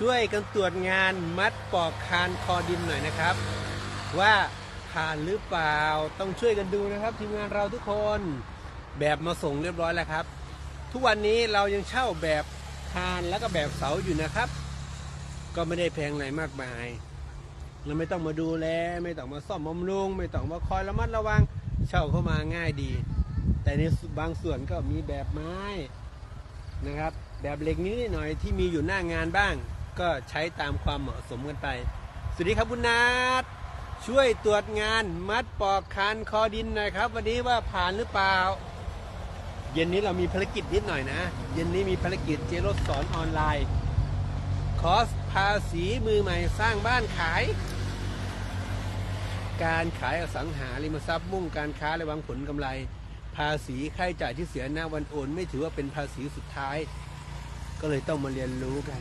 ช่วยกันตรวจงานมัดปอกคานคอดินหน่อยนะครับ ว่าผ่านหรือเปล่าต้องช่วยกันดูนะครับ ทีมงานเราทุกคนแบบมาส่งเรียบร้อยแล้วครับ ทุกวันนี้เรายังเช่าแบบคานแล้วก็แบบเสาอยู่นะครับ ก็ไม่ได้แพงอะไรมากมาย เราไม่ต้องมาดูแล ไม่ต้องมาซ่อมบำรุง ไม่ต้องมาคอยระมัดระวังเช่าเข้ามาง่ายดี แต่ในบางส่วนก็มีแบบไม้นะครับ แบบเหล็กนิดหน่อยที่มีอยู่หน้างานบ้าง ก็ใช้ตามความเหมาะสมกันไป สวัสดีครับคุณนัทช่วยตรวจงานมัดปอกคานคอดินหน่อยครับ วันนี้ว่าผ่านหรือเปล่า เย็นนี้เรามีภารกิจนิดหน่อยนะ เย็นนี้มีภารกิจเจรถสอนออนไลน์ คอสภาษีมือใหม่สร้างบ้านขาย การขายอสังหาริมทรัพย์มุ่งการค้าและหวังผลกำไร ภาษีค่าใช้จ่ายที่เสียหน้าวันโอน ไม่ถือว่าเป็นภาษีสุดท้าย ก็เลยต้องมาเรียนรู้กัน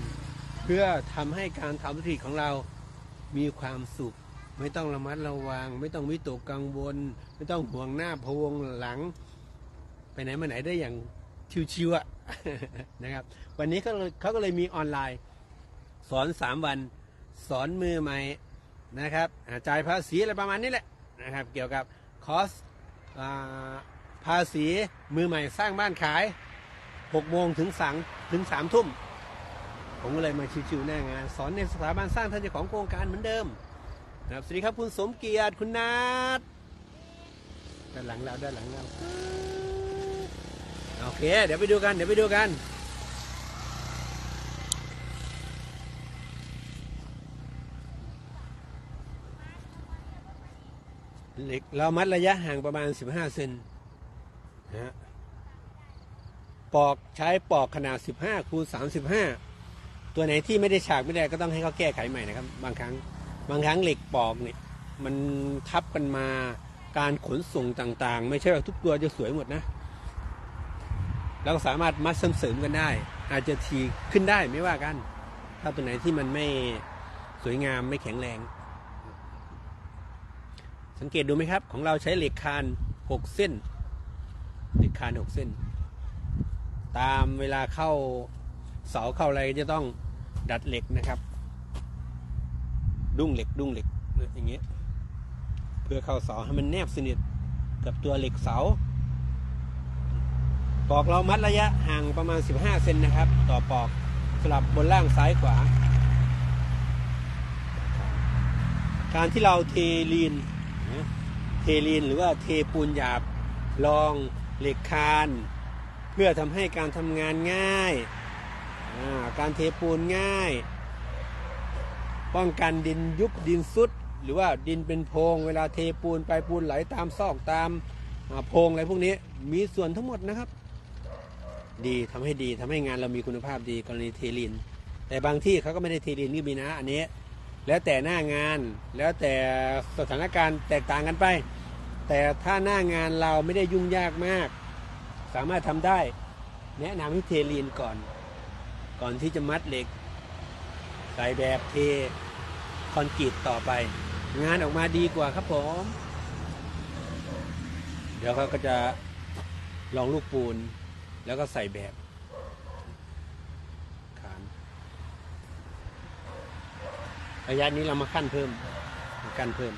พื่อทำให้การทำธุรกิจของเรามีความสุข ไม่ต้องระมัดระวัง ไม่ต้องวิตกกังวล ไม่ต้องห่วงหน้าพวงหลัง ไปไหนมาไหนได้อย่างชิวๆอะนะครับ วันนี้เขาเขาก็เลยมีออนไลน์ สอนสามวัน สอนมือใหม่นะครับจ่ายภาษีอะไรประมาณนี้แหละนะครับ เกี่ยวกับคอสภาษีมือใหม่สร้างบ้านขาย6โมงถึงสังถึง3ทุ่ม ผมก็เลยมาชิวๆหน้างาน สอนในสถาบันสร้างท่านเจ้าของโครงการเหมือนเดิมนะครับสวัสดีครับคุณสมเกียรติคุณนัทด้านหลังเราด้านหลังเราโอเค เดี๋ยวไปดูกัน เดี๋ยวไปดูกันเหล็กเรามัดระยะห่างประมาณ 15 เซนนะฮะปอกใช้ปอกขนาด 15คูณ35 ตัวไหนที่ไม่ได้ฉากไม่ได้ก็ต้องให้เขาแก้ไขใหม่นะครับ บางครั้งบางครั้งเหล็กปอกเนี่ยมันทับกันมาการขนส่งต่างๆ ไม่ใช่ว่าทุกตัวจะสวยหมดนะเราก็สามารถมัดเสริมกันได้ อาจจะทีขึ้นได้ไม่ว่ากัน ถ้าตัวไหนที่มันไม่สวยงามไม่แข็งแรง สังเกตดูไหมครับ ของเราใช้เหล็กคานหกเส้นเหล็กคานหกเส้น ตามเวลาเข้า เสาเข้าอะไรจะต้องดัดเหล็กนะครับ ดุ้งเหล็กดุ้งเหล็กอย่างเงี้ยเพื่อเข้าเสาให้มันแนบสนิทกับตัวเหล็กเสาปอกเรามัดระยะห่างประมาณ 15 เซนนะครับ ต่อปอกสลับบนล่างซ้ายขวา การที่เราเทลีน เทลีนหรือว่าเทปูนหยาบรองเหล็กคาน เพื่อทำให้การทำงานง่าย การเทปูนง่าย ป้องกันดินยุบดินซุด หรือว่าดินเป็นโพรงเวลาเทปูนไปปูนไหลตามซอกตามโพรงอะไรพวกนี้มีส่วนทั้งหมดนะครับ ดีทำให้ดีทำให้งานเรามีคุณภาพดีกรณีเทลีนแต่บางที่เขาก็ไม่ได้เทลีนก็มีนะอันนี้ แล้วแต่หน้างานแล้วแต่สถานการณ์แตกต่างกันไป แต่ถ้าหน้างานเราไม่ได้ยุ่งยากมาก สามารถทำได้ แนะนำให้เทลีนก่อน ก่อนที่จะมัดเหล็ก ใส่แบบเทคอนกรีตต่อไป งานออกมาดีกว่าครับผม เดี๋ยวเขาก็จะลองลูกปูน แล้วก็ใส่แบบขานระยะนี้เรามาขั้นเพิ่มมากั้นเพิ่ม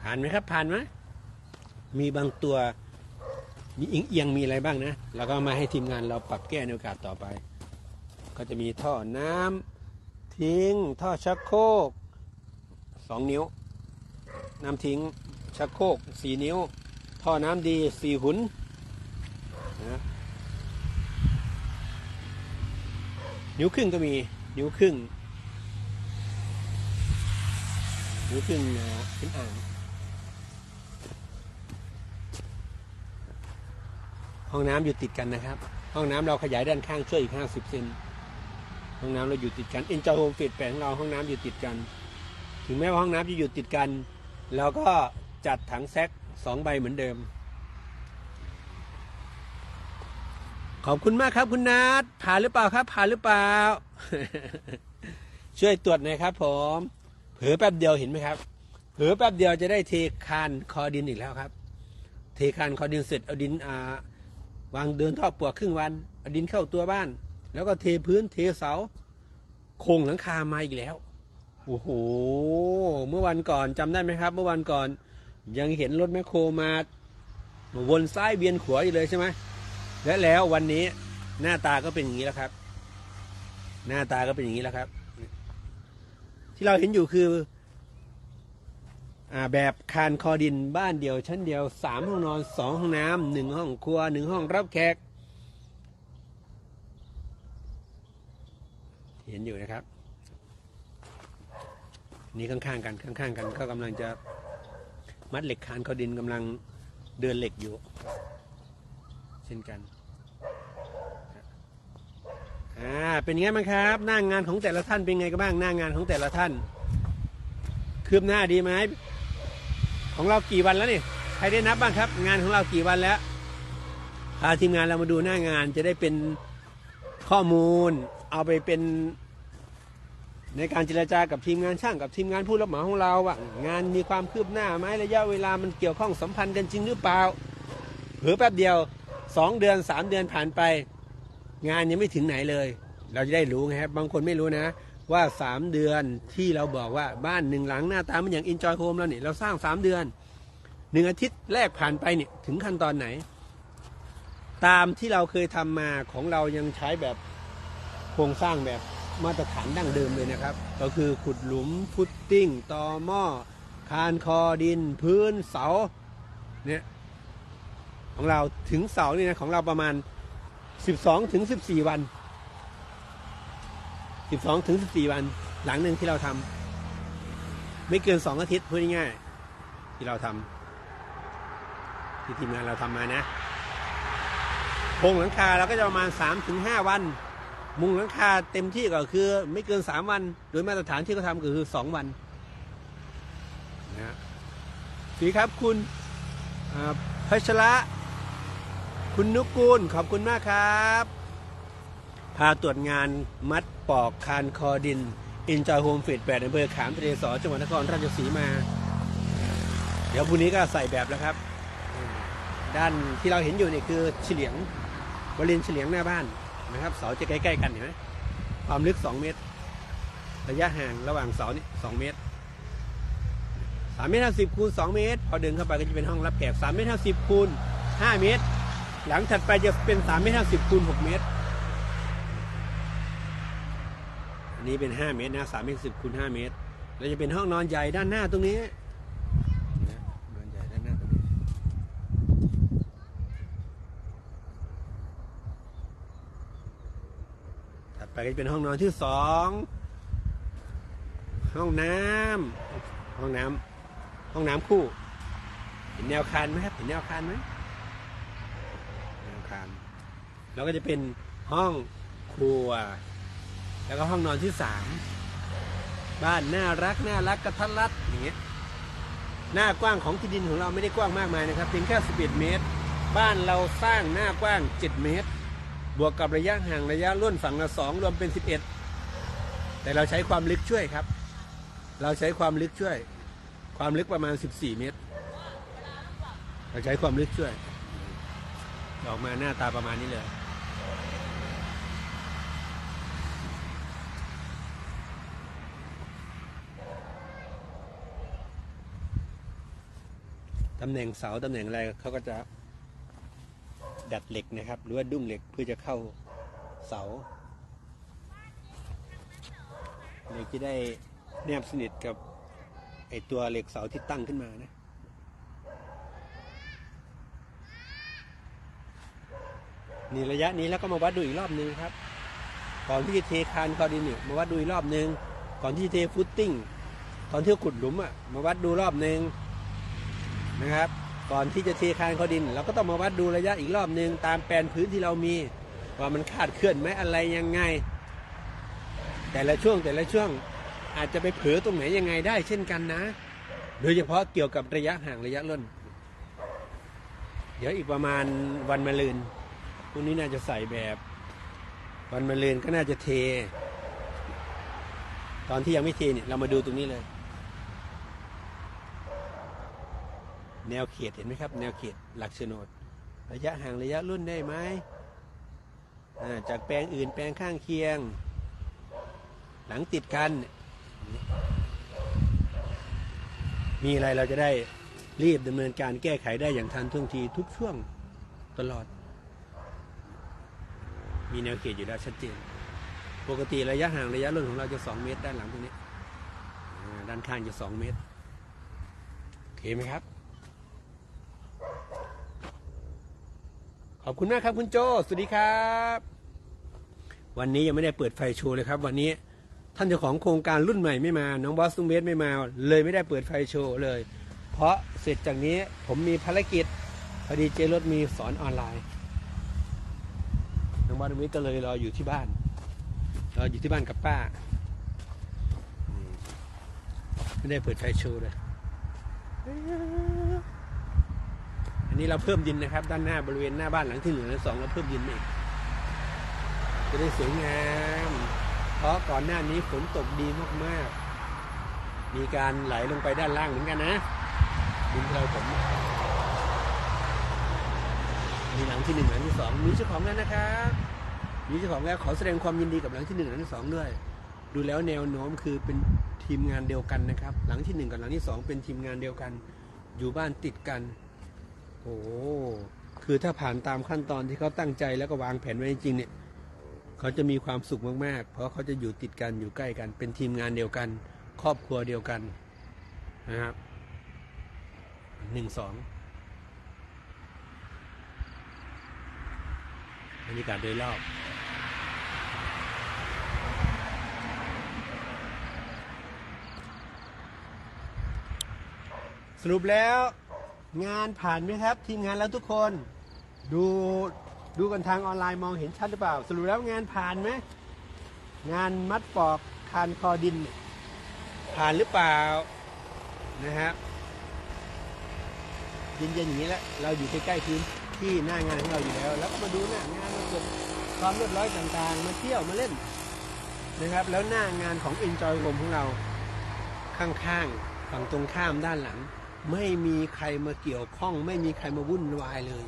ผ่านไหมครับผ่านไหมมีบางตัว มีอิงเอียงมีอะไรบ้างนะเราก็มาให้ทีมงานเราปรับแก้ในโอกาสต่อไป ก็จะมีท่อน้ำทิ้งท่อชักโครกสองนิ้ว น้ำทิ้งชักโครกสี่นิ้ว ท่อน้ำดีสี่หุนนะนิ้วครึ่งก็มีนิ้วครึ่งนิ้วครึ่งนะเป็นอ่าง ห้องน้ำอยู่ติดกันนะครับ ห้องน้ำเราขยายด้านข้างช่วยอีก 50เซนห้องน้ำเราอยู่ติดกันเอ็นจอโฮมฟิตแปลงเราห้องน้ำอยู่ติดกัน ถึงแม้ว่าห้องน้ำจะอยู่ติดกันเราก็จัดถังแซกสองใบเหมือนเดิม ขอบคุณมากครับคุณนัทผ่านหรือเปล่าครับ ผ่านหรือเปล่า ช่วยตรวจหน่อยครับ ผมเผลอแป๊บเดียวเห็นไหมครับเผลอแป๊บเดียวจะได้เทคานคอดินอีกแล้วครับ เทคานคอดินเสร็จเอาดินอ่า วางเดินท่อปลวกครึ่งวันดินเข้าตัวบ้าน แล้วก็เทพื้นเทเสา โครงหลังคามาอีกแล้ว โอ้โห เมื่อวันก่อนจำได้ไหมครับ เมื่อวันก่อนยังเห็นรถแมคโครมาวนซ้ายเวียนขวาอยู่เลยใช่ไหมและแล้ววันนี้หน้าตาก็เป็นอย่างนี้แล้วครับ หน้าตาก็เป็นอย่างนี้แล้วครับ ที่เราเห็นอยู่คือ แบบคานคอดินบ้านเดียวชั้นเดียวสามห้องนอนสองห้องน้ำหนึ่งห้องครัวหนึ่งห้องรับแขก เห็นอยู่นะครับ นี่ข้างๆกันข้างๆกันก็กำลังจะมัดเหล็กคานคอดินกำลังเดินเหล็กอยู่ เช่นกันอ่าเป็นไงบ้างครับ หน้างานของแต่ละท่านเป็นไงกันบ้างหน้างานของแต่ละท่านคืบหน้าดีไหม ของเรากี่วันแล้วนี่ใครได้นับบ้างครับ งานของเรากี่วันแล้วพาทีมงานเรามาดูหน้างานจะได้เป็นข้อมูล เอาไปเป็นในการเจรจากับทีมงานช่างกับทีมงานผู้รับเหมาของเราว่างานมีความคืบหน้าไหมระยะเวลามันเกี่ยวข้องสัมพันธ์กันจริงหรือเปล่าเผลอแป๊บเดียวสองเดือนสามเดือนผ่านไป งานยังไม่ถึงไหนเลย เราจะได้รู้ไงครับบางคนไม่รู้นะ ว่าสามเดือนที่เราบอกว่าบ้านหนึ่งหลังหน้าตามันอย่าง enjoy home แล้วเนี่ยเราสร้างสามเดือนหนึ่งอาทิตย์แรกผ่านไปเนี่ยถึงขั้นตอนไหน ตามที่เราเคยทำมาของเรายังใช้แบบโครงสร้างแบบมาตรฐานดั้งเดิมเลยนะครับ ก็คือขุดหลุมฟุตติ้งตอหม้อคานคอดิน พื้นเสาเนี่ยของเราถึงเสานี่นะของเราประมาณ 12ถึง14 วัน 12ถึง14 วันหลังหนึ่งที่เราทำไม่เกิน 2 อาทิตย์พูดง่ายๆที่เราทำที่ทีมงานเราทำมานะโครงหลังคาเราก็จะประมาณ3ถึง5วัน มุงหลังคาเต็มที่ก็คือ ไม่เกิน 3 วัน โดยมาตรฐานที่เขาทำก็คือ 2 วันนะสีครับคุณพัชระ คุณนุกูลขอบคุณมากครับ พาตรวจงานมัดปอกคานคอดิน อินจอยโฮมฟิตแปดอำเภอขามทะเลสอจังหวัดนครราชสีมา เดี๋ยวพรุ่งนี้ก็ใส่แบบแล้วครับ ด้านที่เราเห็นอยู่นี่คือเฉลียงบริเวณเฉลียงหน้าบ้านนะครับ เสาจะใกล้ๆกันเห็นไหมความลึก 2 เมตร ระยะห่างระหว่างเสานี่2เมตร3เมตร50คูณ2เมตร พอเดินเข้าไปก็จะเป็นห้องรับแขก3เมตร50คูณ5เมตร หลังถัดไปจะเป็น3เมตร50คูณ6เมตร อันนี้เป็น 5 เมตรนะ3เมตร10คูณ5เมตร แล้วจะเป็นห้องนอนใหญ่ด้านหน้าตรงนี้นะนอนใหญ่ด้านหน้าตรงนี้ ถัดไปก็จะเป็นห้องนอนที่สองห้องน้ำห้องน้ำห้องน้ำคู่เห็นแนวคานไหมครับเห็นแนวคานไหมแนวคานแล้วก็จะเป็นห้องครัว แล้วก็ห้องนอนที่สามบ้านน่ารักน่ารักกระทัดรัดอย่างเงี้ยหน้ากว้างของที่ดินของเราไม่ได้กว้างมากมายนะครับเพียงแค่ 11 เมตร บ้านเราสร้างหน้ากว้าง 7 เมตร บวกกับระยะห่างระยะร่วนฝั่งละสองรวมเป็น 11 แต่เราใช้ความลึกช่วยครับ เราใช้ความลึกช่วย ความลึกประมาณ 14 เมตร เราใช้ความลึกช่วย ออกมาหน้าตาประมาณนี้เลย ตำแหน่งเสาตำแหน่งอะไรเขาก็จะดัดเหล็กนะครับ หรือว่าดุ้งเหล็กเพื่อจะเข้าเสาเหล็กจะได้แนบสนิทกับไอตัวเหล็กเสาที่ตั้งขึ้นมานะนี่ระยะนี้แล้วก็มาวัดดูอีกรอบนึงครับ ก่อนที่จะเทคานคอดินเนี่ยมาวัดดูอีกรอบนึง ก่อนที่จะเทฟุตติ้งตอนที่ขุดหลุมอะมาวัดดูรอบนึง นะครับ ก่อนที่จะเทคานเขาดิน เราก็ต้องมาวัดดูระยะอีกรอบหนึ่งตามแปลนพื้นที่เรามี ว่ามันคาดเคลื่อนไหมอะไรยังไง แต่ละช่วงแต่ละช่วงอาจจะไปเผลอตรงไหนยังไงได้เช่นกันนะ โดยเฉพาะเกี่ยวกับระยะห่างระยะล่น เดี๋ยวอีกประมาณวันมะรืนพรุ่งนี้น่าจะใส่แบบวันมะรืนก็น่าจะเท ตอนที่ยังไม่เทเนี่ยเรามาดูตรงนี้เลย แนวเขตเห็นไหมครับ แนวเขตหลักโฉนด ระยะห่างระยะรุ่นได้ไหมจากแปลงอื่นแปลงข้างเคียง หลังติดกัน มีอะไรเราจะได้รีบดำเนินการแก้ไขได้อย่างทันท่วงทีทุกช่วงตลอด มีแนวเขตอยู่แล้วชัดเจน ปกติระยะห่างระยะรุ่นของเราจะ 2 เมตร ด้านหลังตรงนี้ ด้านข้างจะ 2 เมตร โอเคไหมครับ ขอบคุณมากครับคุณโจ สวัสดีครับ วันนี้ยังไม่ได้เปิดไฟโชว์เลยครับ วันนี้ท่านเจ้าของโครงการรุ่นใหม่ไม่มา น้องบอสตุ้งเบสไม่มา เลยไม่ได้เปิดไฟโชว์เลย เพราะเสร็จจากนี้ผมมีภารกิจพอดีเจรถมีสอนออนไลน์ น้องบอสตุ้งเบสก็เลยรออยู่ที่บ้านรออยู่ที่บ้านกับป้า ไม่ได้เปิดไฟโชว์เลย นี้เราเพิ่มดินนะครับ ด้านหน้าบริเวณหน้าบ้านหลังที่หนึ่งและสองเราเพิ่มดินอีกจะได้สวยงาม เพราะก่อนหน้านี้ฝนตกดีมากๆ มีการไหลลงไปด้านล่างเหมือนกันนะดินเราผมมีหลังที่หนึ่งหลังที่สองมีเจ้าของแล้วนะครับมีเจ้าของแล้วขอแสดงความยินดีกับหลังที่หนึ่งหลังที่สองด้วย ดูแล้วแนวโน้มคือเป็นทีมงานเดียวกันนะครับ หลังที่หนึ่งกับหลังที่สองเป็นทีมงานเดียวกัน อยู่บ้านติดกัน โอ้คือถ้าผ่านตามขั้นตอนที่เขาตั้งใจแล้วก็วางแผนไว้จริงๆเนี่ยเขาจะมีความสุขมากๆ เพราะเขาจะอยู่ติดกันอยู่ใกล้กัน เป็นทีมงานเดียวกัน ครอบครัวเดียวกันนะครับหนึ่งสองบรรยากาศโดยรอบสรุปแล้ว งานผ่านไหมครับ ทีมงานแล้วทุกคนดูดูกันทางออนไลน์มองเห็นชัดหรือเปล่า สรุปแล้วงานผ่านไหมงานมัดปอกคานคอดิน ผ่านหรือเปล่านะครับเย็นๆอย่างนี้แหละเราอยู่ใกล้ๆพื้นที่หน้างานของเราอยู่แล้ว แล้วก็มาดูหน้างานมาเก็บความเรียบร้อยต่างๆ มาเที่ยวมาเล่นนะครับ แล้วหน้างานของ Enjoy Home ของเราข้างๆฝั่งตรงข้ามด้านหลัง ไม่มีใครมาเกี่ยวข้อง ไม่มีใครมาวุ่นวายเลย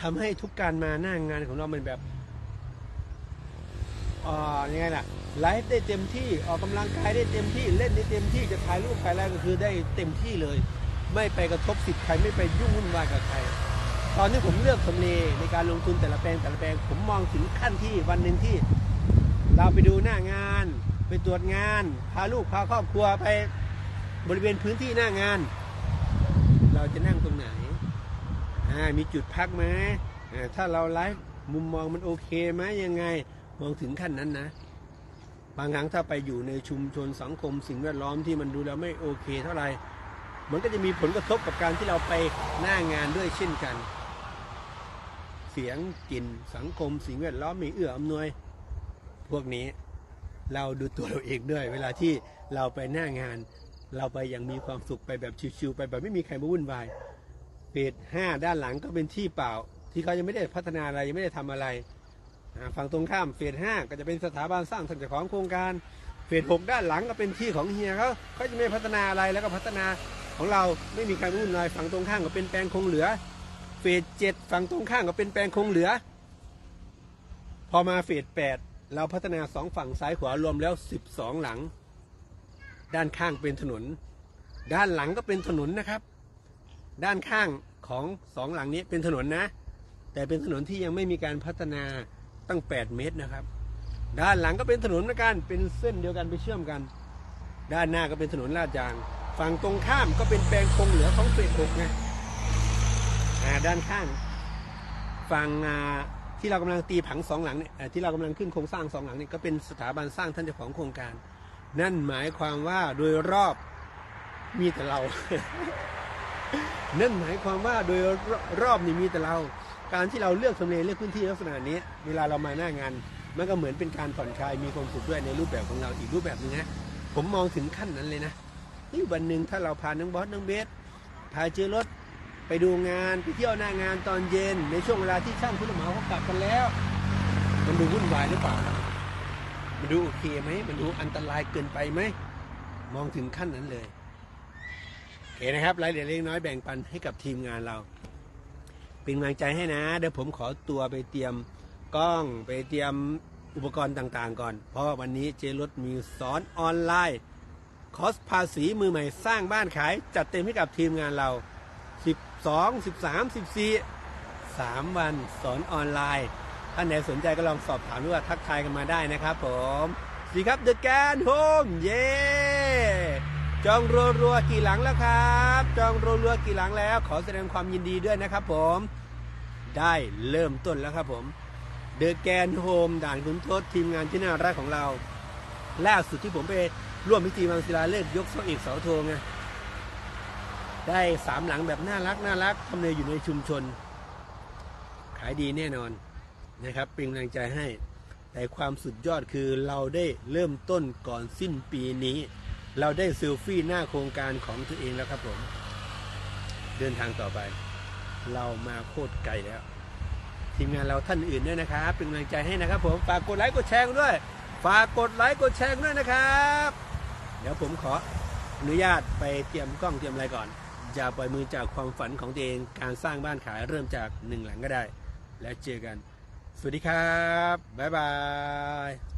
ทำให้ทุกการมาหน้างานของเรามันแบบอ่ายังไงล่ะไลฟ์ได้เต็มที่ออกกำลังกายได้เต็มที่เล่นได้เต็มที่จะถ่ายรูปถ่ายอะไรก็คือได้เต็มที่เลย ไม่ไปกระทบสิทธิ์ใครไม่ไปยุ่งวุ่นวายกับใคร ตอนนี้ผมเลือกทำเลในการลงทุนแต่ละแปลงแต่ละแปลงผมมองถึงขั้นที่วันหนึ่งที่ เราไปดูหน้างาน ไปตรวจงาน พาลูกพาครอบครัวไปบริเวณพื้นที่หน้างาน เราจะนั่งตรงไหนมีจุดพักไหมถ้าเราไลฟ์มุมมองมันโอเคไหมยังไงมองถึงขั้นนั้นนะ บางครั้งถ้าไปอยู่ในชุมชนสังคมสิ่งแวดล้อมที่มันดูแล้วไม่โอเค เท่าไหร่มันก็จะมีผลกระทบกับการที่เราไปหน้างานด้วยเช่นกัน เสียงกลิ่นสังคม สิ่งแวดล้อมมีเอื้ออำนวย พวกนี้เราดูตัวเราเองด้วย เวลาที่เราไปหน้างาน เราไปอย่างมีความสุขไปแบบชิวๆไปแบบไม่มีใครมาวุ่นวายเฟสห้าด้านหลังก็เป็นที่เปล่า ที่เขายังไม่ได้พัฒนาอะไรยังไม่ได้ทำอะไรฝั่งตรงข้ามเฟสห้าก็จะเป็นสถาบันสร้างท่านเจ้าของโครงการเฟสหกด้านหลังก็เป็นที่ของเฮียเขาเขาจะไม่พัฒนาอะไรแล้วก็พัฒนาของเราไม่มีใครมาวุ่นวายฝั่งตรงข้ามก็เป็นแปลงคงเหลือ เฟสเจ็ดฝั่งตรงข้ามก็เป็นแปลงคงเหลือ พอมาเฟสแปดเราพัฒนาสองฝั่งซ้ายขวารวมแล้วสิบสองหลัง ด้านข้างเป็นถนน ด้านหลังก็เป็นถนนนะครับ ด้านข้างของสองหลังนี้เป็นถนนนะ แต่เป็นถนนที่ยังไม่มีการพัฒนาตั้ง 8 เมตรนะครับ ด้านหลังก็เป็นถนนเหมือนกันเป็นเส้นเดียวกันไปเชื่อมกัน ด้านหน้าก็เป็นถนนลาดยาง ฝั่งตรงข้ามก็เป็นแปลงคงเหลือของเฟสหกไงด้านข้างฝั่งที่เรากำลังตีผังสองหลังเนี่ยที่เรากำลังขึ้นโครงสร้างสองหลังเนี่ยก็เป็นสถาบันสร้างท่านเจ้าของโครงการ นั่นหมายความว่าโดยรอบมีแต่เรา นั่นหมายความว่าโดยรอบนี่มีแต่เรา การที่เราเลือกทำเลเลือกพื้นที่ลักษณะนี้ เวลาเรามาหน้างาน มันก็เหมือนเป็นการผ่อนคลายมีความสุขด้วยในรูปแบบของเราอีกรูปแบบหนึงนะผมมองถึงขั้นนั้นเลยนะนี่วันหนึ่งถ้าเราพาน้องบอสน้องเบสพาเจอรถไปดูงานไปเที่ยวหน้างานตอนเย็น ในช่วงเวลาที่ช่างผู้รับเหมาเขากลับกันแล้ว มันดูวุ่นวายหรือเปล่า มันดูโอเคไหม มันดูอันตรายเกินไปไหม มองถึงขั้นนั้นเลยโอเคนะครับรายละเอียดเล็กน้อยแบ่งปันให้กับทีมงานเรา เป็นกำลังใจให้นะ เดี๋ยวผมขอตัวไปเตรียมกล้องไปเตรียมอุปกรณ์ต่างๆก่อน เพราะวันนี้เจรถมีสอนออนไลน์ คอสภาษีมือใหม่สร้างบ้านขาย จัดเต็มให้กับทีมงานเรา 12 13 14 3 วันสอนออนไลน์ ท่านไหนสนใจก็ลองสอบถามหรือว่าทักทายกันมาได้นะครับผมสีครับเดอะแกนโฮมเย้จองรัวๆกี่หลังแล้วครับ จองรัวๆกี่หลังแล้ว ขอแสดงความยินดีด้วยนะครับผม ได้เริ่มต้นแล้วครับผมเดอะแกนโฮมด่านคุณทศทีมงานที่น่ารักของเราล่าสุดที่ผมไปร่วมพิธีมังศิลาเลิกษ์ยกเสาเอกเสาโทไงได้สามหลังแบบน่ารักน่ารักทำเลอยู่ในชุมชน ขายดีแน่นอน นะครับเป็นกำลังใจให้ แต่ความสุดยอดคือเราได้เริ่มต้นก่อนสิ้นปีนี้ เราได้เซลฟี่หน้าโครงการของตัวเองแล้วครับผม เดินทางต่อไป เรามาโคตรไกลแล้ว ทีมงานเราท่านอื่นด้วยนะครับเป็นกำลังใจให้นะครับผมฝากกดไลค์กดแชร์กันด้วยฝากกดไลค์กดแชร์กันด้วยนะครับ เดี๋ยวผมขออนุญาตไปเตรียมกล้องเตรียมอะไรก่อน อย่าปล่อยมือจากความฝันของตัวเองการสร้างบ้านขายเริ่มจากหนึ่งหลังก็ได้ แล้วเจอกัน สวัสดีครับ บ๊ายบาย